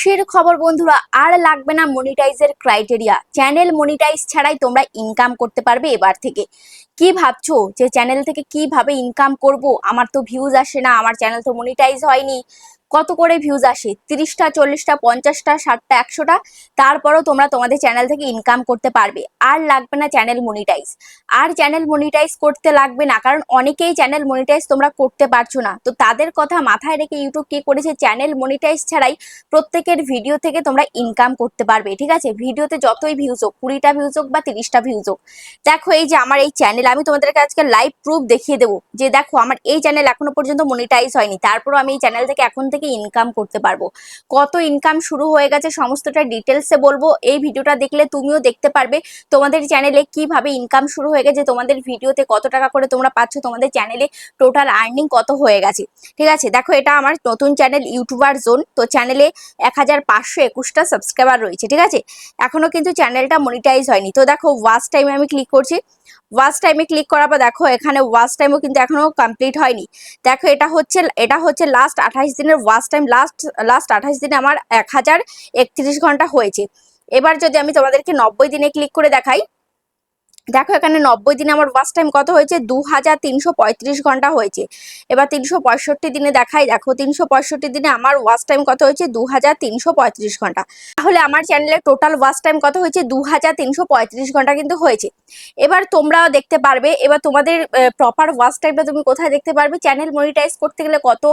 খুশির খবর বন্ধুরা, আর লাগবে না মনিটাইজের ক্রাইটেরিয়া চ্যানেল মনিটাইজ ছাড়াই তোমরা ইনকাম করতে পারবে এবার থেকে। কি ভাবছ? যে চ্যানেল থেকে কীভাবে ইনকাম করব? আমার তো ভিউজ আসে না, আমার চ্যানেল তো মনিটাইজ হয়নি। কত করে ভিউজ আসে? তিরিশটা, চল্লিশটা, পঞ্চাশটা, ষাটটা, একশোটা? তারপরও তোমরা তোমাদের চ্যানেল থেকে ইনকাম করতে পারবে। আর লাগবে না চ্যানেল মনিটাইজ আর চ্যানেল মনিটাইজ করতে লাগবে না, কারণ অনেকেই চ্যানেল মনিটাইজ তোমরা করতে পারছ না। তো তাদের কথা মাথায় রেখে ইউটিউব কি করেছে? চ্যানেল মনিটাইজ ছাড়াই প্রত্যেকের ভিডিও থেকে তোমরা ইনকাম করতে পারবে, ঠিক আছে? ভিডিওতে যতই ভিউজ হোক, কুড়িটা ভিউজ হোক বা তিরিশটা ভিউজ হোক। দেখো এই যে আমার এই চ্যানেল আমি তোমাদেরকে আজকে লাইভ প্রুফ দেখিয়ে দেবো যে দেখো, আমার এই চ্যানেল এখনও পর্যন্ত মনিটাইজ হয়নি। তারপরও আমি এই চ্যানেল থেকে এখন থেকে ইনকাম করতে পারব। কত ইনকাম শুরু হয়ে গেছে সমস্তটা ডিটেলসে বলব। এই ভিডিওটা দেখলে তুমিও দেখতে পারবে তোমাদের চ্যানেলে কীভাবে ইনকাম শুরু হয়ে গেছে, তোমাদের ভিডিওতে কত টাকা করে তোমরা পাচ্ছ, তোমাদের চ্যানেলে টোটাল আর্নিং কত হয়ে গেছে। ঠিক আছে? দেখো, এটা আমার নতুন চ্যানেল ইউটিউবার জোন তো চ্যানেলে এক হাজার পাঁচশো একুশটা সাবস্ক্রাইবার রয়েছে। ঠিক আছে? এখনও কিন্তু চ্যানেলটা মনিটাইজ হয়নি। তো দেখো ওয়াচ টাইমে আমি ক্লিক করছি। ওয়াচ টাইমে ক্লিক করার পর দেখো, এখানে ওয়াচ টাইমও কিন্তু এখনও কমপ্লিট হয়নি। দেখো, এটা হচ্ছে এটা হচ্ছে লাস্ট আঠাশ দিনের ওয়াচ টাইম লাস্ট লাস্ট আঠাশ দিনে আমার এক হাজার একত্রিশ ঘণ্টা হয়েছে। এবার যদি আমি তোমাদেরকে নব্বই দিনে ক্লিক করে দেখাই দেখো, এখানে নব্বই দিনে আমার ওয়াচ টাইম কত হয়েছে? দু হাজার তিনশো পঁয়ত্রিশ ঘণ্টা হয়েছে। এবার তিনশো পঁয়ষট্টি দিনে দেখাই, দেখো, তিনশো পঁয়ষট্টি দিনে আমার ওয়াচ টাইম কত হয়েছে? দু হাজার তিনশো পঁয়ত্রিশ ঘণ্টা। তাহলে আমার চ্যানেলে টোটাল ওয়াচ টাইম কত হয়েছে? দু হাজার তিনশো পঁয়ত্রিশ ঘণ্টা কিন্তু হয়েছে। এবার তোমরাও দেখতে পারবে, এবার তোমাদের প্রপার ওয়াচ টাইমটা তুমি কোথায় দেখতে পারবে? চ্যানেল মনিটাইজ করতে গেলে কত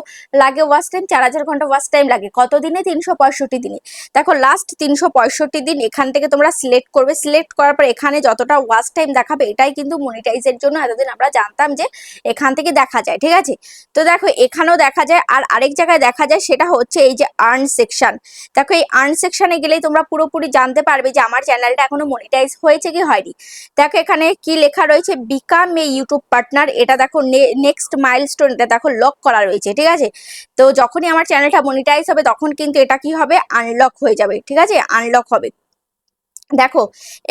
লাগে ওয়াচ টাইম চার হাজার ঘণ্টা ওয়াচ টাইম লাগে। কত দিনে? তিনশো পঁয়ষট্টি দিনে। দেখো লাস্ট তিনশো পঁয়ষট্টি দিন এখান থেকে তোমরা সিলেক্ট করবে। সিলেক্ট করার পর এখানে যতটা ওয়াচ টাইম দেখাবে, এটাই কিন্তু মনিটাইজের জন্য এতদিন আমরা জানতাম যে এখান থেকে দেখা যায়, ঠিক আছে? তো দেখো, এখানেও দেখা যায় আর আরেক জায়গায় দেখা যায় সেটা হচ্ছে এই যে আর্ন সেকশন দেখো, এই আর্ন সেকশনে গেলেই তোমরা পুরোপুরি জানতে পারবে যে আমার চ্যানেলটা এখনও মনিটাইজ হয়েছে কি হয়নি। দেখো, এখানে কি লেখা রয়েছে? বিকাম এ ইউটিউব পার্টনার এটা দেখো নেক্সট মাইলস্টোন এটা দেখো লক করা রয়েছে, ঠিক আছে? তো যখনই আমার চ্যানেলটা মনিটাইজ হবে, তখন কিন্তু এটা কি হবে? আনলক হয়ে যাবে, ঠিক আছে? আনলক হবে। দেখো,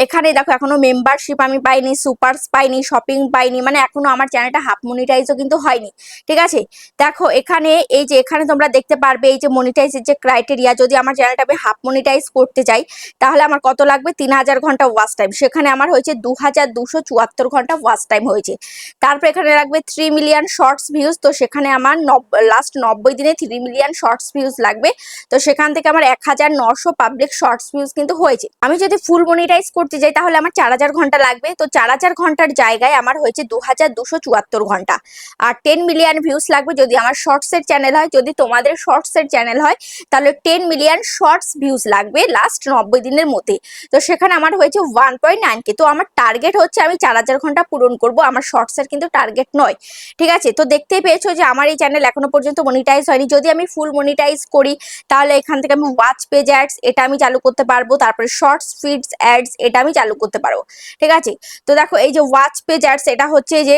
এখানে দেখো এখনও মেম্বারশিপ আমি পাইনি সুপারস পাইনি শপিং পাইনি মানে এখনও আমার চ্যানেলটা হাফ মনিটাইজও কিন্তু হয়নি, ঠিক আছে? দেখো, এখানে এই যে এখানে তোমরা দেখতে পারবে, এই যে মনিটাইজের যে ক্রাইটেরিয়া যদি আমার চ্যানেলটা আমি হাফ মনিটাইজ করতে চাই তাহলে আমার কত লাগবে? তিন হাজার ঘণ্টা ওয়াচ টাইম সেখানে আমার হয়েছে দু হাজার দুশো চুয়াত্তর ঘণ্টা ওয়াচ টাইম হয়েছে। তারপর এখানে লাগবে থ্রি মিলিয়ন শর্টস ভিউজ তো সেখানে আমার লাস্ট নব্বই দিনে থ্রি মিলিয়ন শর্টস ভিউজ লাগবে। তো সেখান থেকে আমার এক হাজার নশো পাবলিক শর্টস ভিউজ কিন্তু হয়েছে। আমি যদি ফুল মনিটাইজ করতে যাই, তাহলে আমার চার হাজার ঘণ্টা লাগবে। তো চার হাজার ঘণ্টার জায়গায় আমার হয়েছে দু হাজার দুশো চুয়াত্তর ঘণ্টা। আর টেন মিলিয়ন ভিউস লাগবে যদি আমার শর্টসের চ্যানেল হয়। যদি তোমাদের শর্টসের চ্যানেল হয়, তাহলে টেন মিলিয়ন শর্টস ভিউজ লাগবে লাস্ট নব্বই দিনের মধ্যে। তো সেখানে আমার হয়েছে ওয়ান পয়েন্ট নাইন কে তো আমার টার্গেট হচ্ছে আমি চার হাজার ঘণ্টা পূরণ করব। আমার শর্টসের কিন্তু টার্গেট নয়। ঠিক আছে? তো দেখতেই পেয়েছ যে আমার এই চ্যানেল এখনও পর্যন্ত মনিটাইজ হয়নি। যদি আমি ফুল মনিটাইজ করি, তাহলে এখান থেকে আমি ওয়াচ পেজ অ্যাডস এটা আমি চালু করতে পারব। তারপরে শর্টস ফিডস অ্যাডস এটা আমি চালু করতে পারব ঠিক আছে? তো দেখো, এই যে ওয়াচ পেজ অ্যাডস এটা হচ্ছে যে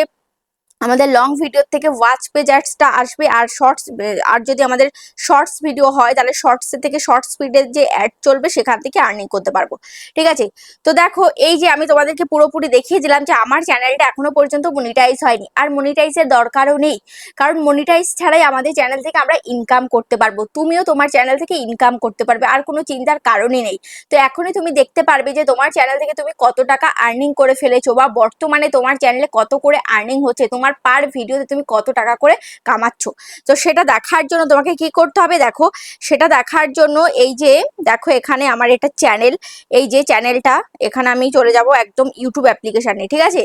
আমাদের লং ভিডিও থেকে ওয়াচ পেজ অ্যাডসটা আসবে আর শর্টস আর যদি আমাদের শর্টস ভিডিও হয়, তাহলে শর্টস থেকে শর্ট স্পিডের যে অ্যাড চলবে, সেখান থেকে আর্নিং করতে পারব। ঠিক আছে? তো দেখো, এই যে আমি তোমাদেরকে পুরোপুরি দেখিয়ে দিলাম যে আমার চ্যানেলটা এখনও পর্যন্ত মনিটাইজ হয়নি। আর মনিটাইজের দরকারও নেই। কারণ মনিটাইজ ছাড়াই আমাদের চ্যানেল থেকে আমরা ইনকাম করতে পারব। তুমিও তোমার চ্যানেল থেকে ইনকাম করতে পারবে, আর কোনো চিন্তার কারণই নেই। তো এখনই তুমি দেখতে পারবে যে তোমার চ্যানেল থেকে তুমি কত টাকা আর্নিং করে ফেলেছো, বা বর্তমানে তোমার চ্যানেলে কত করে আর্নিং হচ্ছে, তোমার তোমার পার ভিডিওতে তুমি কত টাকা করে কামাচ্ছ? তো সেটা দেখার জন্য তোমাকে কি করতে হবে দেখো, সেটা দেখার জন্য এই যে, দেখো এখানে আমার এটা চ্যানেল এই যে চ্যানেলটা এখানে আমি চলে যাব একদম ইউটিউব অ্যাপ্লিকেশানে ঠিক আছে?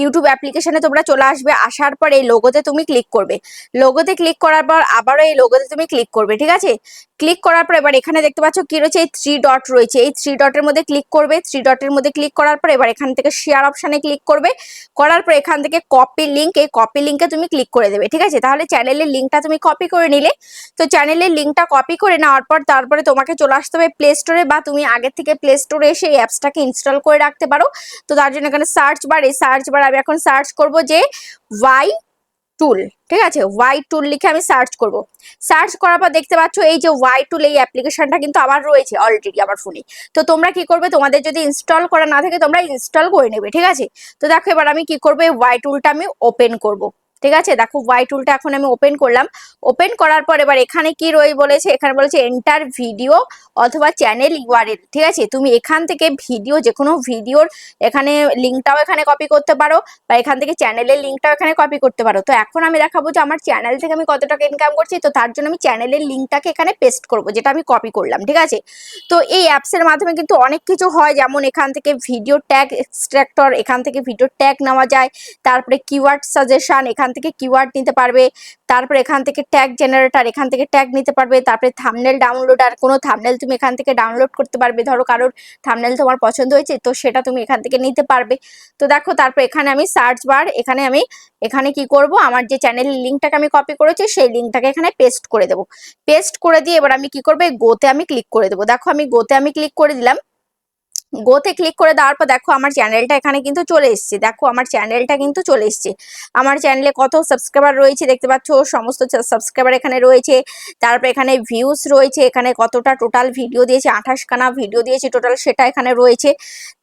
ইউটিউব অ্যাপ্লিকেশানে তোমরা চলে আসবে, আসার পর এই লোগোতে তুমি ক্লিক করবে। লোগোতে ক্লিক করার পর আবারও এই লোগোতে তুমি ক্লিক করবে, ঠিক আছে? ক্লিক করার পর এবার এখানে দেখতে পাচ্ছ কি রয়েছে? এই থ্রি ডট রয়েছে। এই থ্রি ডটের মধ্যে ক্লিক করবে। থ্রি ডটের মধ্যে ক্লিক করার পর এবার এখান থেকে শেয়ার অপশানে ক্লিক করবে। করার পর এখান থেকে কপি লিঙ্ক এই কপি লিঙ্কে তুমি ক্লিক করে দেবে। ঠিক আছে? তাহলে চ্যানেলের লিঙ্কটা তুমি কপি করে নিলে। তো চ্যানেলের লিঙ্কটা কপি করে নেওয়ার পর তারপরে তোমাকে চলে আসতে হবে প্লে স্টোরে বা তুমি আগের থেকে প্লে স্টোরে এসে এই অ্যাপসটাকে ইনস্টল করে রাখতে পারো। তো তার জন্য এখানে সার্চ বার এই সার্চ বার আমি এখন সার্চ করব যে ওয়াই টুল ঠিক আছে? ওয়াই টুল লিখে আমি সার্চ করব। সার্চ করার পর দেখতে পাচ্ছ এই যে ওয়াই টুল এই অ্যাপ্লিকেশনটা কিন্তু আমার রয়েছে অলরেডি আমার ফোনে তো তোমরা কি করবে? তোমাদের যদি ইনস্টল করা না থাকে তোমরা ইনস্টল করে নেবে, ঠিক আছে? তো দেখো এবার আমি কি করব? এই ওয়াই টুলটা আমি ওপেন করব। ঠিক আছে? দেখো ওয়াই টুলটা এখন আমি ওপেন করলাম। ওপেন করার পর এবার এখানে কি রই বলেছে? এখানে বলেছে এন্টার ভিডিও অথবা চ্যানেল ইউআরএল ঠিক আছে? তুমি এখান থেকে ভিডিও যে কোনো ভিডিওর এখানে লিঙ্কটাও এখানে কপি করতে পারো বা এখান থেকে চ্যানেলের লিঙ্কটাও এখানে কপি করতে পারো। তো এখন আমি দেখাবো যে আমার চ্যানেল থেকে আমি কত টাকা ইনকাম করছি। তো তার জন্য আমি চ্যানেলের লিঙ্কটাকে এখানে পেস্ট করব, যেটা আমি কপি করলাম, ঠিক আছে? তো এই অ্যাপসের মাধ্যমে কিন্তু অনেক কিছু হয়। যেমন এখান থেকে ভিডিও ট্যাগ এক্সট্রাক্টর এখান থেকে ভিডিও ট্যাগ নেওয়া যায়। তারপরে কিওয়ার্ড সাজেশন এখান থেকে কিওয়ার্ড নিতে পারবে, তারপর এখান থেকে ট্যাগ জেনারেটার এখান থেকে ট্যাগ নিতে পারবে, তারপরে থামনেল ডাউনলোড আর কোনো থামনেল তুমি এখান থেকে ডাউনলোড করতে পারবে, ধরো কারোর থামনেল তোমার পছন্দ হয়েছে, তো সেটা তুমি এখান থেকে নিতে পারবে। তো দেখো তারপর এখানে আমি সার্চ বার এখানে আমি, এখানে কি করব, আমার যে চ্যানেলের লিঙ্কটাকে আমি কপি করেছি, সেই লিঙ্কটাকে এখানে পেস্ট করে দেবো। পেস্ট করে দিয়ে এবার আমি কি করব গোতে আমি ক্লিক করে দেবো। দেখো আমি গোতে আমি ক্লিক করে দিলাম গোতে ক্লিক করে দেওয়ার পর দেখো আমার চ্যানেলটা এখানে কিন্তু চলে এসছে। দেখো আমার চ্যানেলটা কিন্তু চলে এসছে। আমার চ্যানেলে কত সাবস্ক্রাইবার রয়েছে দেখতে পাচ্ছ? সমস্ত সাবস্ক্রাইবার এখানে রয়েছে। তারপর এখানে ভিউস রয়েছে। এখানে কতটা টোটাল ভিডিও দিয়েছে? আঠাশখানা ভিডিও দিয়েছে টোটাল সেটা এখানে রয়েছে।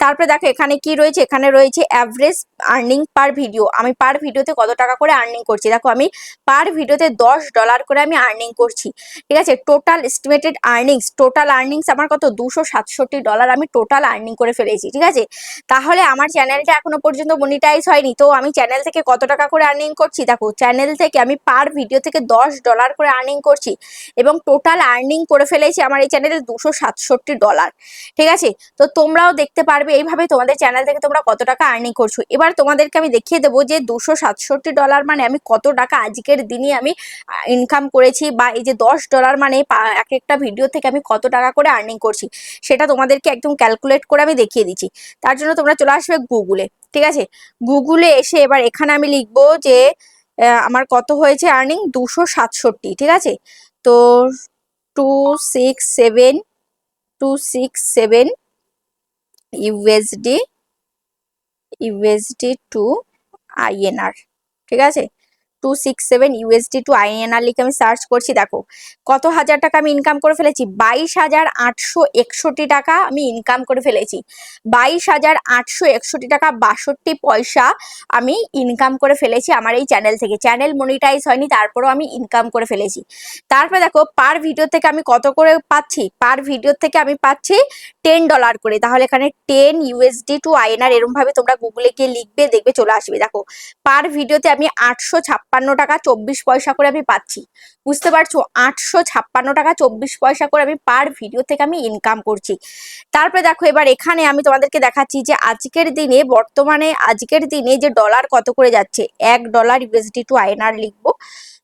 তারপরে দেখো এখানে কি রয়েছে? এখানে রয়েছে অ্যাভারেজ আর্নিং পার ভিডিও আমি পার ভিডিওতে কত টাকা করে আর্নিং করছি? দেখো আমি পার ভিডিওতে দশ ডলার করে আমি আর্নিং করছি। ঠিক আছে? Total estimated earnings total earnings আমার কত? দুশো সাতষট্টি ডলার আমি টোটাল আর্নিং করে ফেলেছি, ঠিক আছে? তাহলে আমার চ্যানেলটা এখনও পর্যন্ত মনিটাইজ হয়নি, তো আমি চ্যানেল থেকে কত টাকা করে আর্নিং করছি? দেখো চ্যানেল থেকে আমি পার ভিডিও থেকে দশ ডলার করে আর্নিং করছি এবং টোটাল আর্নিং করে ফেলেছি আমার এই চ্যানেলে দুশো সাতষট্টি ডলার ঠিক আছে? তো তোমরাও দেখতে পারবে, এইভাবে তোমাদের চ্যানেল থেকে তোমরা কত টাকা আর্নিং করছ। এবার তোমাদেরকে আমি দেখিয়ে দেবো যে দুশো সাতষট্টি ডলার মানে আমি কত টাকা আজকের দিনে আমি ইনকাম করেছি বা এই যে দশ ডলার মানে এক একটা ভিডিও থেকে আমি কত টাকা করে আর্নিং করছি, সেটা তোমাদেরকে একদম ক্যালকুলেট করে আমি দেখিয়ে দিচ্ছি। তার জন্য তোমরা চলে আসবে গুগলে, ঠিক আছে? গুগলে এসে এবার এখানে আমি লিখব যে আমার কত হয়েছে আর্নিং দুশো সাতষট্টি, ঠিক আছে? তো two six seven, two six seven USD USD to INR ঠিক আছে? Two six seven USD to INR লিখে আমি সার্চ করছি, দেখো। কত হাজার টাকা আমি ইনকাম করে ফেলেছি? বাইশ হাজার আটশো একষট্টি টাকা আমি ইনকাম করে ফেলেছি। বাইশ হাজার আটশো একষট্টি টাকা বাষট্টি পয়সা আমি ইনকাম করে ফেলেছি আমার এই চ্যানেল থেকে। চ্যানেল মনিটাইজ হয়নি, তারপরেও আমি ইনকাম করে ফেলেছি। তারপরে দেখো পার ভিডিও থেকে আমি কত করে পাচ্ছি? পার ভিডিও থেকে আমি পাচ্ছি টেন ডলার করে। তাহলে এখানে টেন ইউএসডি টু আইএনআর এরম ভাবে তোমরা গুগলে গিয়ে লিখবে, দেখবে চলে আসবে। দেখো পার ভিডিওতে আমি আটশো ছাপ্পান্ন টাকা চব্বিশ পয়সা করে আমি পাচ্ছি। বুঝতে পারছ? আটশো ছাপ্পান্ন টাকা চব্বিশ পয়সা করে আমি পার ভিডিও থেকে আমি ইনকাম করছি। তারপরে দেখো, এবার এখানে আমি তোমাদেরকে দেখাচ্ছি যে আজকের দিনে, বর্তমানে আজকের দিনে যে ডলার কত করে যাচ্ছে, এক ডলার ইউএসডি টু আইএনআর লিখব।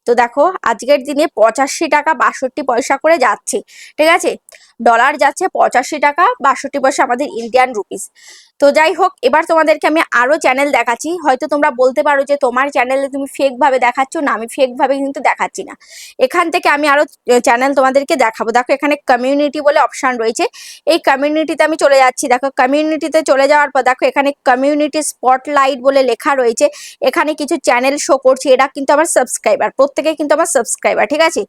তো দেখো, আজকের দিনে পঁচাশি টাকা বাষট্টি পয়সা করে যাচ্ছে। ঠিক আছে? ডলার যাচ্ছে পঁচাশি টাকা, বাষট্টি পয়সা আমাদের ইন্ডিয়ান রুপিস তো যাই হোক, এবার তোমাদেরকে আমি আরও চ্যানেল দেখাচ্ছি। হয়তো তোমরা বলতে পারো যে তোমার চ্যানেলে তুমি ফেক ভাবে দেখাচ্ছ, না, আমি ফেক ভাবে কিন্তু দেখাচ্ছি না। এখান থেকে আমি আরও চ্যানেল তোমাদেরকে দেখাবো। দেখো, এখানে কমিউনিটি বলে অপশন রয়েছে। এই কমিউনিটিতে আমি চলে যাচ্ছি। দেখো কমিউনিটিতে চলে যাওয়ার পর, দেখো, এখানে কমিউনিটি স্পটলাইট বলে লেখা রয়েছে। এখানে কিছু চ্যানেল শো করছে। এরা কিন্তু আমার সাবস্ক্রাইবার প্রত্যেকে কিন্তু আমার সাবস্ক্রাইবার ঠিক আছে?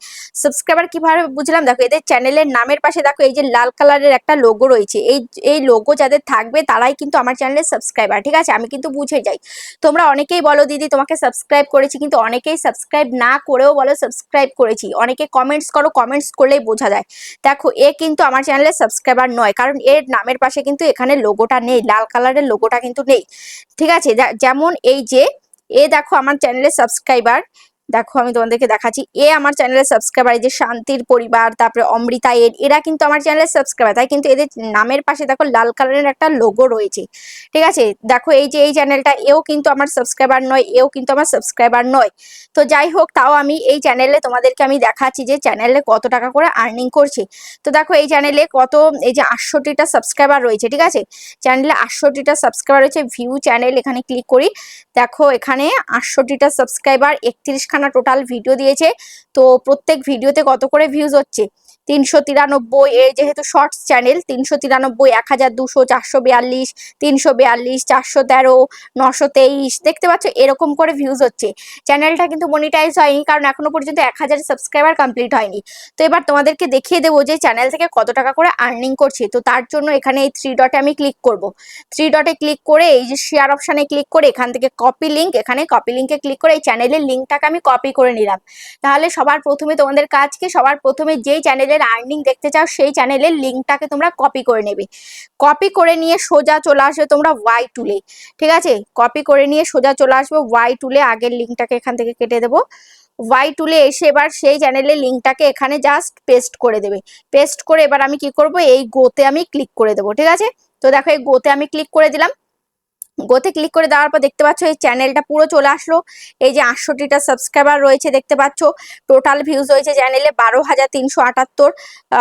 সাবস্ক্রাইবার কীভাবে বুঝলাম? দেখো, এদের চ্যানেলের নামের পাশে, দেখো এই যে লাল কালারের একটা লোগো রয়েছে। এই এই লোগো যাদের থাকবে তারাই কিন্তু আমার চ্যানেলের সাবস্ক্রাইবার ঠিক আছে? আমি কিন্তু বুঝে যাই। তোমরা অনেকেই বলো, দিদি, তোমাকে সাবস্ক্রাইব করেছি। কিন্তু অনেকেই সাবস্ক্রাইব না করেও বলো সাবস্ক্রাইব করেছি। অনেকে কমেন্টস করো কমেন্টস করলেই বোঝা যায়। দেখো, এ কিন্তু আমার চ্যানেলের সাবস্ক্রাইবার নয়, কারণ এর নামের পাশে কিন্তু এখানে লোগোটা নেই, লাল কালারের লোগোটা কিন্তু নেই। ঠিক আছে? যেমন এই যে, এ দেখো আমার চ্যানেলের সাবস্ক্রাইবার দেখো, আমি তোমাদেরকে দেখাচ্ছি। এ আমার চ্যানেলের সাবস্ক্রাইবার এই যে শান্তির পরিবার, তারপরে অমৃতা এর, এরা কিন্তু আমার চ্যানেলের সাবস্ক্রাইবার তাই কিন্তু এদের নামের পাশে দেখো লাল কালারের একটা লোগো রয়েছে। ঠিক আছে? দেখো, এই যে এই চ্যানেলটা এও কিন্তু আমার সাবস্ক্রাইবার নয়, এও কিন্তু আমার সাবস্ক্রাইবার নয়। তো যাই হোক, তাও আমি এই চ্যানেলে তোমাদেরকে আমি দেখাচ্ছি যে চ্যানেলে কত টাকা করে আর্নিং করছে। তো দেখো, এই চ্যানেলে কত, এই যে আটষট্টিটা সাবস্ক্রাইবার রয়েছে, ঠিক আছে? চ্যানেলে আটষট্টিটা সাবস্ক্রাইবার রয়েছে ভিউ চ্যানেল এখানে ক্লিক করি। দেখো, এখানে আটষট্টিটা সাবস্ক্রাইবার একত্রিশ খানা টোটাল ভিডিও দিয়েছে। তো প্রত্যেক ভিডিওতে কত করে ভিউজ হচ্ছে? তিনশো তিরানব্বই এর যেহেতু শর্টস চ্যানেল, তিনশো তিরানব্বই, এক হাজার দুশো, চারশো বিয়াল্লিশ, তিনশো বিয়াল্লিশ, চারশো তেরো, নশো তেইশ, দেখতে পাচ্ছ এরকম করে ভিউজ হচ্ছে। চ্যানেলটা কিন্তু মনিটাইজ হয়নি, কারণ এখনও পর্যন্ত এক হাজার সাবস্ক্রাইবার কমপ্লিট হয়নি। তো এবার তোমাদেরকে দেখিয়ে দেবো যে চ্যানেল থেকে কত টাকা করে আর্নিং করছি। তো তার জন্য এখানে এই থ্রি ডটে আমি ক্লিক করব। থ্রি ডটে ক্লিক করে, এই যে শেয়ার অপশানে ক্লিক করে, এখান থেকে কপি লিঙ্ক এখানে কপি লিঙ্কে ক্লিক করে এই চ্যানেলের লিঙ্কটাকে আমি কপি করে নিলাম। তাহলে সবার প্রথমে তোমাদের কাজকে, সবার প্রথমে যেই চ্যানেলের আর্নিং দেখতে চাও, সেই চ্যানেলের লিঙ্কটাকে তোমরা কপি করে নেবে। কপি করে নিয়ে সোজা চলে আসবে তোমরা ওয়াই টুলে ঠিক আছে? কপি করে নিয়ে সোজা চলে আসবে ওয়াই টুলে আগের লিঙ্কটাকে এখান থেকে কেটে দেবো। ওয়াই টুলে এসে এবার সেই চ্যানেলের লিঙ্কটাকে এখানে জাস্ট পেস্ট করে দেবে। পেস্ট করে এবার আমি কি করব? এই গোতে আমি ক্লিক করে দেবো। ঠিক আছে? তো দেখো এই গোতে আমি ক্লিক করে দিলাম। গোতে ক্লিক করে দেওয়ার পর দেখতে পাচ্ছ এই চ্যানেলটা পুরো চলে আসলো। এই যে আটষট্টিটা সাবস্ক্রাইবার রয়েছে দেখতে পাচ্ছ। টোটাল ভিউজ হয়েছে চ্যানেলে বারো হাজার তিনশো আটাত্তর।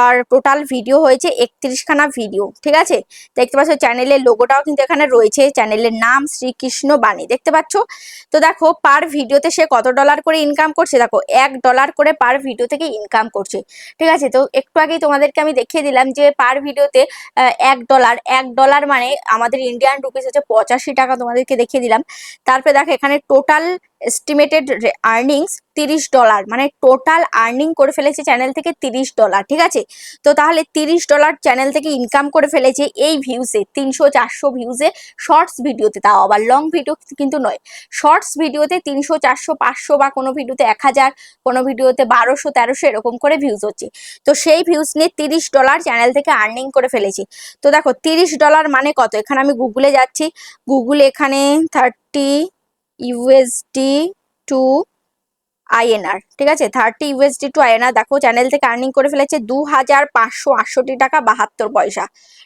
আর টোটাল ভিডিও হয়েছে একত্রিশখানা ভিডিও ঠিক আছে? দেখতে পাচ্ছ চ্যানেলের লোগোটাও কিন্তু এখানে রয়েছে। চ্যানেলের নাম শ্রীকৃষ্ণ বাণী, দেখতে পাচ্ছ? তো দেখো পার ভিডিওতে সে কত ডলার করে ইনকাম করছে? দেখো, এক ডলার করে পার ভিডিও থেকে ইনকাম করছে, ঠিক আছে? তো একটু আগেই তোমাদেরকে আমি দেখিয়ে দিলাম যে পার ভিডিওতে এক ডলার এক ডলার মানে আমাদের ইন্ডিয়ান রুপিস হচ্ছে পঁচাশি টাকা তোমাদেরকে দেখিয়ে দিলাম। তারপরে দেখো, এখানে টোটাল এস্টিমেটেড আর্নিংস তিরিশ ডলার মানে টোটাল আর্নিং করে ফেলেছে চ্যানেল থেকে তিরিশ ডলার ঠিক আছে? তো তাহলে তিরিশ ডলার চ্যানেল থেকে ইনকাম করে ফেলেছে এই ভিউসে তিনশো চারশো ভিউসে শর্টস ভিডিওতে তাও আবার লং ভিডিও কিন্তু নয়। শর্টস ভিডিওতে তিনশো চারশো, পাঁচশো বা কোনো ভিডিওতে এক হাজার, কোনো ভিডিওতে বারোশো, তেরোশো এরকম করে ভিউজ হচ্ছে। তো সেই ভিউজ নিয়ে তিরিশ ডলার চ্যানেল থেকে আর্নিং করে ফেলেছে। তো দেখো, তিরিশ ডলার মানে কত? এখানে আমি গুগলে যাচ্ছি। গুগল এখানে থার্টি ইউএসডি টু আইএনআর ঠিক আছে? থার্টি ইউএসডি টু আইএনআর দেখো চ্যানেল থেকে আর্নিং করে ফেলেছে দু হাজার পাঁচশো আটষট্টি টাকা বাহাত্তর পয়সা,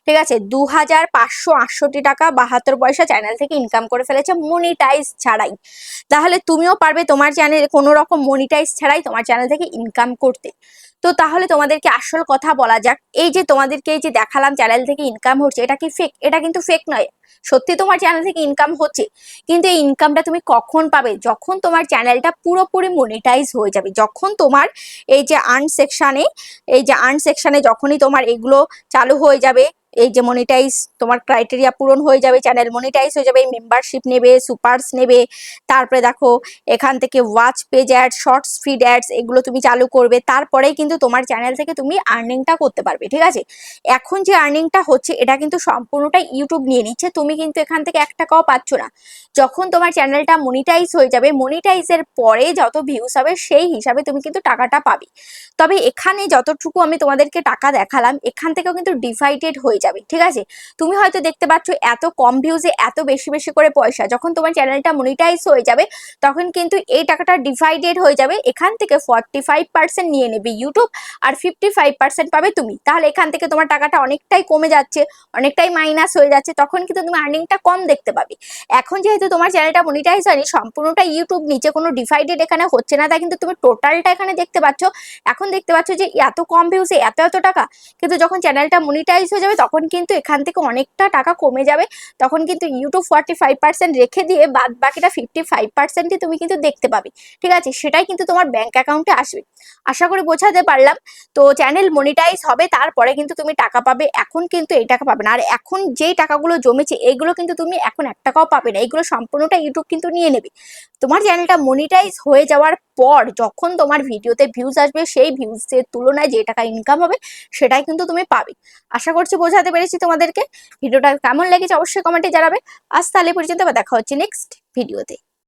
ঠিক আছে? দু হাজার পাঁচশো আটষট্টি টাকা বাহাত্তর পয়সা চ্যানেল থেকে ইনকাম করে ফেলেছে মনিটাইজ ছাড়াই। তাহলে তুমিও পারবে তোমার চ্যানেল কোনো রকম মনিটাইজ ছাড়াই তোমার চ্যানেল থেকে ইনকাম করতে। তো তাহলে তোমাদেরকে আসল কথা বলা যাক। এই যে তোমাদেরকে এই যে দেখালাম চ্যানেল থেকে ইনকাম হচ্ছে, এটা কি ফেক এটা কিন্তু ফেক নয়। সত্যি তোমার চ্যানেল থেকে ইনকাম হচ্ছে। কিন্তু এই ইনকামটা তুমি কখন পাবে? যখন তোমার চ্যানেলটা পুরোপুরি মনিটাইজ হয়ে যাবে, যখন তোমার এই যে আর্ন সেকশানে এই যে আর্ন সেকশানে যখনই তোমার এগুলো চালু হয়ে যাবে এই যে মনিটাইজ তোমার ক্রাইটেরিয়া পূরণ হয়ে যাবে চ্যানেল মনিটাইজ হয়ে যাবে মেম্বারশিপ নেবে সুপারস নেবে, তারপরে দেখো এখান থেকে watch page ad shorts feed ads এগুলো তুমি চালু করবে, তারপরেই কিন্তু তোমার চ্যানেল থেকে তুমি আর্নিংটা করতে পারবে, ঠিক আছে? এখন যে আর্নিংটা হচ্ছে, এটা কিন্তু সম্পূর্ণটা ইউটিউব নিয়ে নিচ্ছে, তুমি কিন্তু এখান থেকে এক টাকাও পাচ্ছ না। যখন তোমার চ্যানেলটা মনিটাইজ হয়ে যাবে মনিটাইজের পরে যত ভিউস হবে, সেই হিসাবে তুমি কিন্তু টাকাটা পাবে। তবে এখানে যতটুকু আমি তোমাদেরকে টাকা দেখালাম, এখান থেকেও কিন্তু ডিভাইডেড হয়ে যাবে, ঠিক আছে? তুমি হয়তো দেখতে পাচ্ছ এত কম ভিউজে এত বেশি বেশি করে পয়সা। যখন তোমার চ্যানেলটা মনিটাইজ হয়ে যাবে, তখন কিন্তু এই টাকাটা ডিভাইডেড হয়ে যাবে। এখান থেকে ফর্টি ফাইভ নিয়ে নেবে ইউটিউব আর ফিফটি পাবে তুমি। তাহলে এখান থেকে তোমার টাকাটা অনেকটাই কমে যাচ্ছে, অনেকটাই মাইনাস হয়ে যাচ্ছে, তখন কিন্তু তুমি আর্নিংটা কম দেখতে পাবে। এখন যেহেতু তোমার চ্যানেলটা মনিটাইজ হয়নি, সম্পূর্ণটা ইউটিউব নিচে কোনো ডিভাইডেড এখানে হচ্ছে না, তাই কিন্তু তুমি টোটালটা এখানে দেখতে পাচ্ছ। এখন দেখতে পাচ্ছ যে এত কম ভিউজে এত এত টাকা, কিন্তু যখন চ্যানেলটা মনিটাইজ হয়ে যাবে, তখন কিন্তু এখান থেকে অনেকটা টাকা কমে যাবে। তখন কিন্তু ইউটিউব ফর্টি ফাইভ পার্সেন্ট রেখে দিয়ে বাদ বাকিটা ফিফটি ফাইভ পার্সেন্টই তুমি কিন্তু দেখতে পাবে। ঠিক আছে? সেটাই কিন্তু তোমার ব্যাংক অ্যাকাউন্টে আসবে। আশা করি বোঝাতে পারলাম। তো চ্যানেল মনিটাইজ হবে, তারপরে কিন্তু তুমি টাকা পাবে। এখন কিন্তু এই টাকা পাবে না। আর এখন যেই টাকাগুলো জমেছে এইগুলো কিন্তু তুমি এখন এক টাকাও পাবে না। এইগুলো সম্পূর্ণটা ইউটিউব কিন্তু নিয়ে নেবে। তোমার চ্যানেলটা মনিটাইজ হয়ে যাওয়ার পর যখন তোমার ভিডিওতে ভিউজ আসবে, সেই ভিউজের তুলনায় যে টাকা ইনকাম হবে, সেটাই কিন্তু তুমি পাবে। আশা করছি বোঝাতে পেরেছি তোমাদেরকে। ভিডিওটা কেমন লেগেছে অবশ্যই কমেন্টে জানাবে। আজ তাহলে পর্যন্ত, আবার দেখা হচ্ছে নেক্সট ভিডিওতে